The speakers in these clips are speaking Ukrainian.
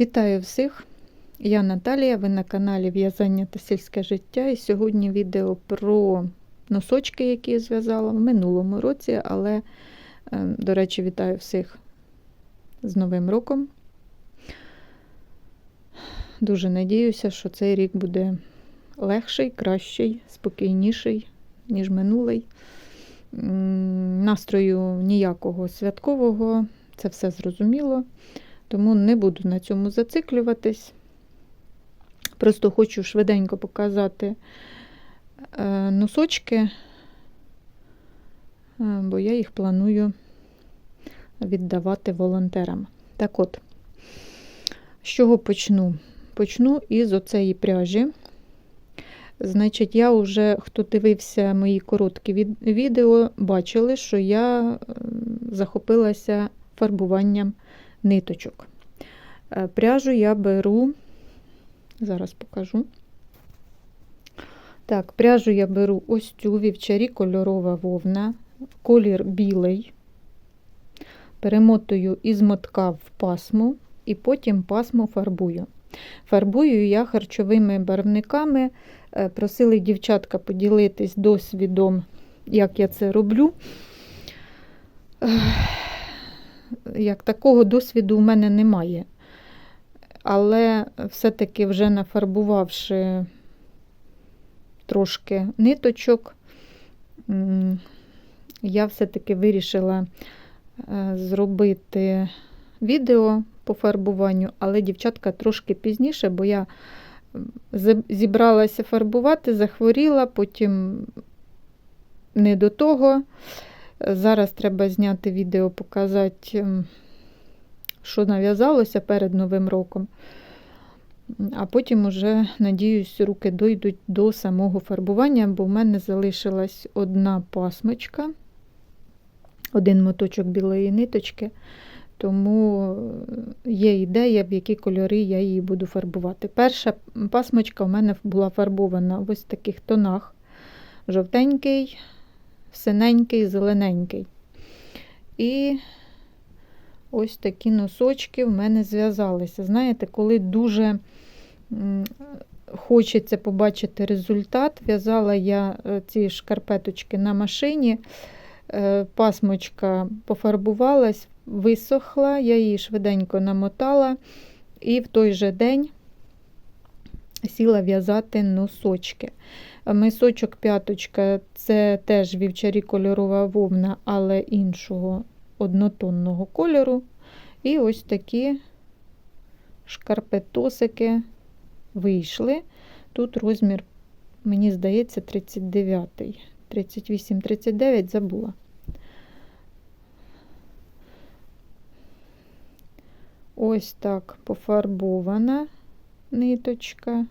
Вітаю всіх! Я Наталія, ви на каналі В'язання та сільське життя. І сьогодні відео про носочки, які я зв'язала в минулому році, але, е, до речі, вітаю всіх з Новим роком. Дуже надіюся, що цей рік буде легший, кращий, спокійніший, ніж минулий. Настрою ніякого святкового, це все зрозуміло. Тому не буду на цьому зациклюватись. Просто хочу швиденько показати е, носочки, е, бо я їх планую віддавати волонтерам. Так от, з чого почну? Почну із оцеї пряжі. Значить, я вже, хто дивився мої короткі від- відео, бачили, що я захопилася фарбуванням ниточок. Е, Пряжу я беру, зараз покажу. Так, пряжу я беру ось цю вівчарі кольорова вовна, колір білий, перемотую із мотка в пасму і потім пасму фарбую. Фарбую я харчовими барвниками. Е, Просили дівчатка поділитись досвідом, як я це роблю. Як такого досвіду у мене немає. Але все-таки вже нафарбувавши трошки ниточок, я все-таки вирішила е, зробити відео по фарбуванню, але дівчатка трошки пізніше, бо я зібралася фарбувати, захворіла, потім не до того. Зараз треба зняти відео, показати, що нав'язалося перед Новим роком. А потім уже, надіюсь, руки дойдуть до самого фарбування, бо в мене залишилась одна пасмочка, один моточок білої ниточки, тому е, є ідея, в які кольори я її буду фарбувати. Перша пасмочка в мене була фарбована в ось таких тонах: жовтенький, синенький, зелененький. І ось такі носочки в мене зв'язалися. Знаєте, коли дуже хочеться побачити результат, в'язала я е, ці шкарпеточки на машині, Е, пасмочка пофарбувалась, висохла, я її швиденько намотала і в той же день сіла в'язати носочки. Мисочок п'яточка це теж вівчарі кольорова вовна, але іншого однотонного кольору. І ось такі шкарпетосики вийшли. Тут розмір, мені здається, 39-й, 38-39 забула. Ось так пофарбована ниточка.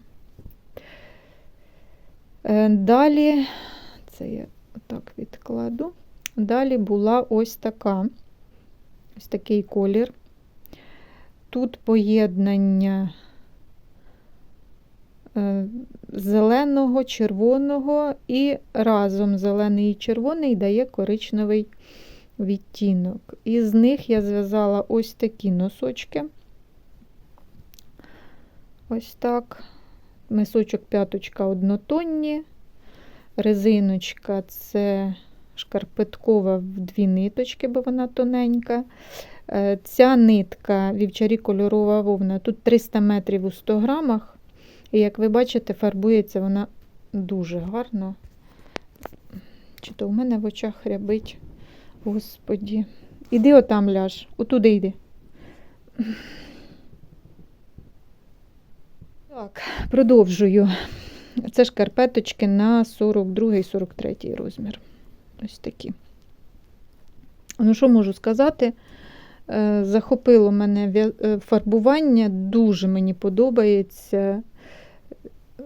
Е, Далі, це я так відкладу. Далі була ось така, ось такий колір. Тут поєднання е, зеленого, червоного, і разом зелений і червоний дає коричневий відтінок. Із них я зв'язала ось такі носочки. Ось так. Мисочок п'яточка однотонні, резиночка це шкарпеткова в дві ниточки, бо вона тоненька. Е, Ця нитка вівчарі кольорова вовна, тут 300 метрів у 100 грамах. І як ви бачите, фарбується вона дуже гарно. Чи то в мене в очах рябить, господі. Іди отам ляж, отуди йди. Так, продовжую. Це шкарпеточки на 42-43 розмір. Ось такі. Ну, що можу сказати? Е, Захопило мене е, фарбування, дуже мені подобається.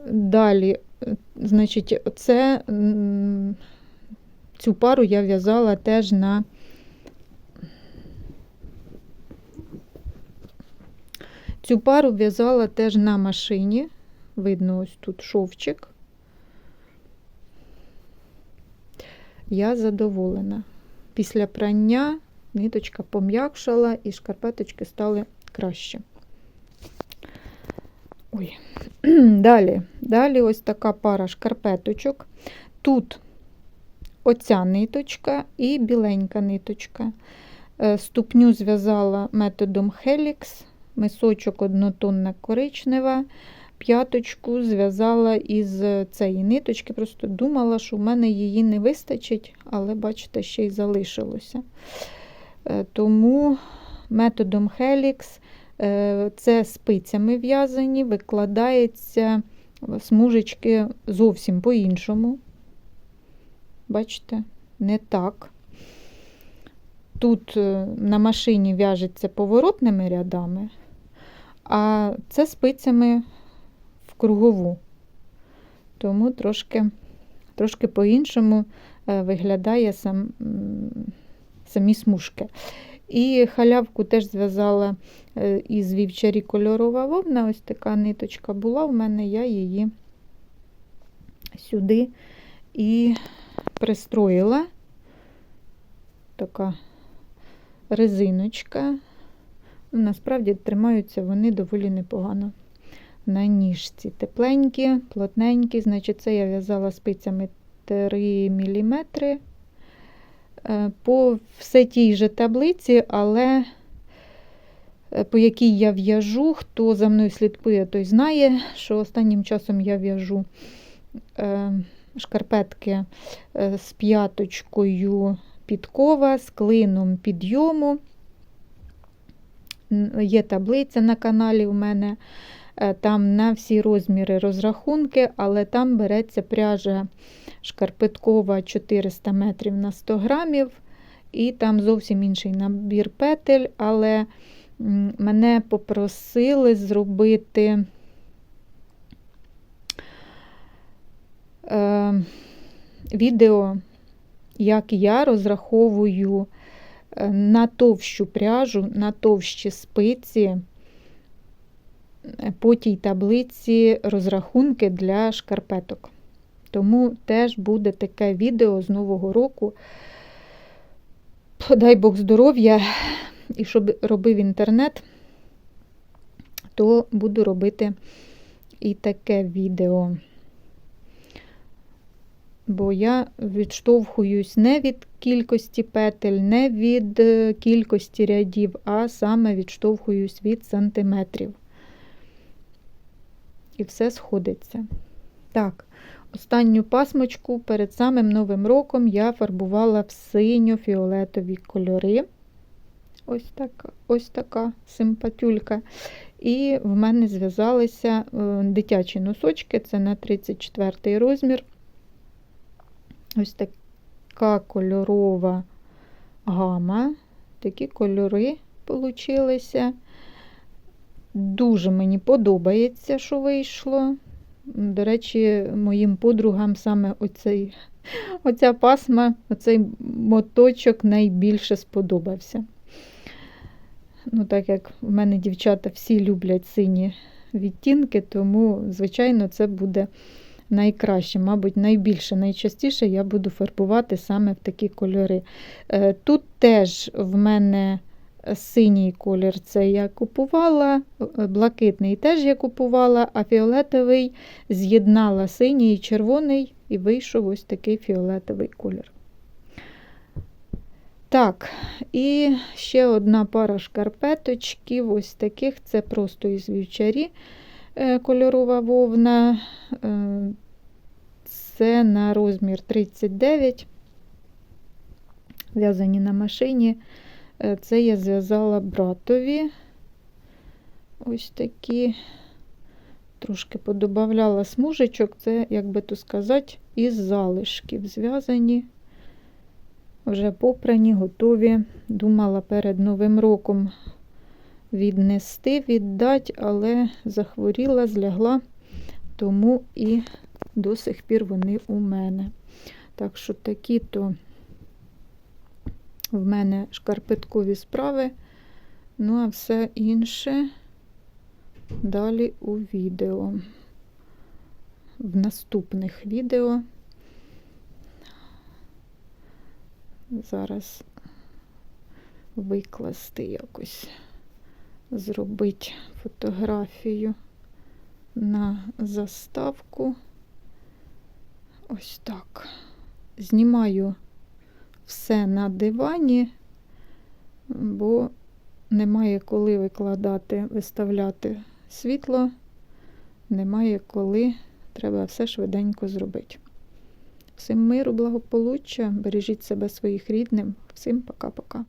Далі, е, значить, це, Цю пару я в'язала теж на цю пару в'язала теж на машині. Видно, ось тут шовчик. Я задоволена. Після прання ниточка пом'якшала і шкарпеточки стали краще. Ой. Далі, далі ось така пара шкарпеточок. Тут оця ниточка і біленька ниточка. Е, Ступню зв'язала методом Helix, мисочок однотонна коричнева, п'яточку зв'язала із цієї ниточки. Просто думала, що в мене її не вистачить, але, бачите, ще й залишилося. Е, Тому методом Helix е, це спицями в'язані, викладається смужечки зовсім по-іншому. Бачите, не так. Тут е, на машині в'яжеться поворотними рядами, а це спицями в кругову. Тому трошки, трошки по-іншому е, виглядає сам, самі смужки. І халявку теж зв'язала е, із вівчарі кольорова вовна. Ось така ниточка була в мене, я її сюди і пристроїла. Така резиночка. Насправді тримаються вони доволі непогано на ніжці. Тепленькі, плотненькі, значить, це я в'язала спицями 3 мм. По все тій же таблиці, але е, по якій я в'яжу, хто за мною слідкує, той знає, що останнім часом я в'яжу е, шкарпетки е, з п'яточкою підкова, з клином підйому. Є таблиця на каналі у мене. Е, Там на всі розміри розрахунки, але там береться пряжа шкарпеткова 400 метрів на 100 грамів, і там зовсім інший набір петель, але мене попросили зробити е, відео, як я розраховую е, на товщу пряжу, на товщі спиці е, по тій таблиці розрахунки для шкарпеток. Тому теж буде таке відео з Нового року. Дай Бог здоров'я, і щоб робив інтернет, то буду робити і таке відео. Бо я відштовхуюсь не від кількості петель, не від е, кількості рядів, а саме відштовхуюсь від сантиметрів. І все сходиться. Так, останню пасмочку перед самим Новим роком я фарбувала в синьо-фіолетові кольори. Ось, так, ось така симпатюлька. І в мене зв'язалися е, дитячі носочки, це на 34 розмір. Ось така кольорова гама. Такі кольори получилися. Дуже мені подобається, що вийшло. До речі, моїм подругам саме оцей, оця пасма, оцей моточок найбільше сподобався. Ну, так як в мене дівчата всі люблять сині відтінки, тому, звичайно, це буде найкраще, мабуть, найбільше, найчастіше я буду фарбувати саме в такі кольори. Е, Тут теж в мене синій колір це я купувала, е, блакитний теж я купувала, а фіолетовий з'єднала синій і червоний, і вийшов ось такий фіолетовий колір. Так, і ще одна пара шкарпеточків, ось таких, це просто із вівчарі кольорова вовна. Е, Це на розмір 39, в'язані на машині. Е, Це я зв'язала братові. Ось такі, трошки подобавляла смужечок, це, як би то сказати, із залишків зв'язані. Вже попрані, готові. Думала перед Новим роком віднести, віддати, але захворіла, злягла, тому і до сих пір вони у мене. Так що такі-то в мене шкарпеткові справи. Ну, а все інше далі у відео. В наступних відео. зараз викласти якось, зробити фотографію на заставку. Ось так. Знімаю все на дивані, бо немає коли викладати, виставляти світло, немає коли, треба все швиденько зробити. Всім миру, благополуччя, бережіть себе своїх рідним. Всім пока-пока.